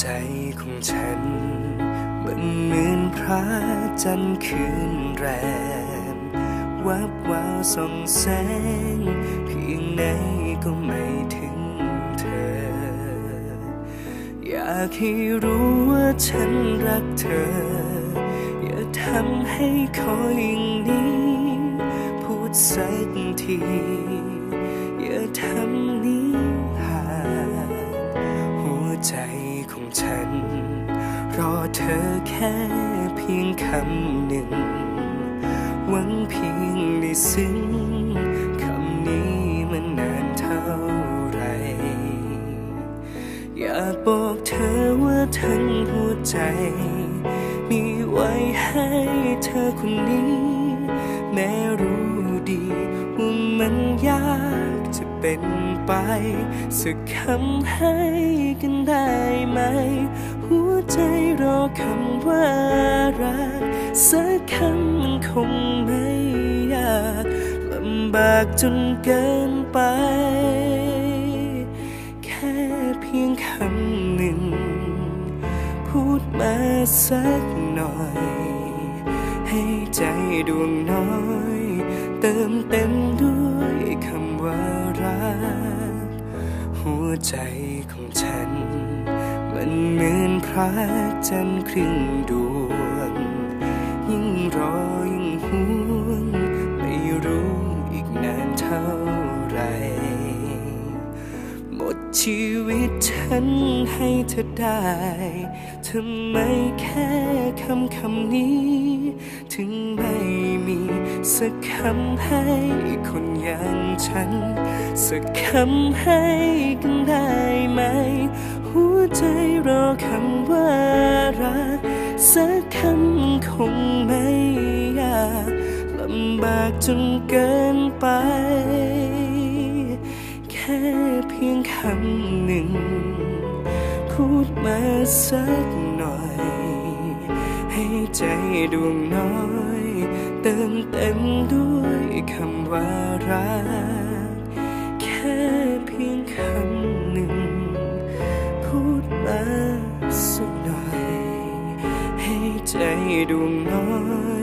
ใจของฉัน มันเหมือนพระจันทร์คืนแรมวับวาวส่องแสง เพียงไหนก็ไม่ถึงเธอ อยากให้รู้ว่าฉันรักเธอ อย่าทำให้คอยอย่างนี้ พูดสักที อเธอแค่เพียงคำหนึ่ง หวังเพียงได้ซึ้งคำนี้มันนานเท่าไร อยากบอกเธอว่าทั้งหัวใจ มีไว้ให้เธอคนนี้ แม้รู้ดีว่ามันยากจะเป็นไป สักคำให้กันได้ไหม คำว่ารักสักคำมันคงไม่ยากลำบากจนเกินไป แค่เพียงคำหนึ่ง พูดมาสักหน่อย ให้ใจดวงน้อย เติมเต็มด้วยคำว่ารัก หัวใจของฉัน มันเหมือนพระจันทร์ครึ่งดวง ยิ่งรอยิ่งห่วง ไม่รู้อีกนานเท่าไร หมดชีวิตฉันให้เธอได้ทำไมแค่คำคำนี้ ถึงไม่มีสักคำให้คนอย่างฉัน สักคำให้กัน สักคำคงไม่ยากลำบากจนเกินไป แค่เพียงคำหนึ่ง พูดมาสักหน่อย ให้ใจดวงน้อย เติมเต็มด้วยคำว่ารัก มาสั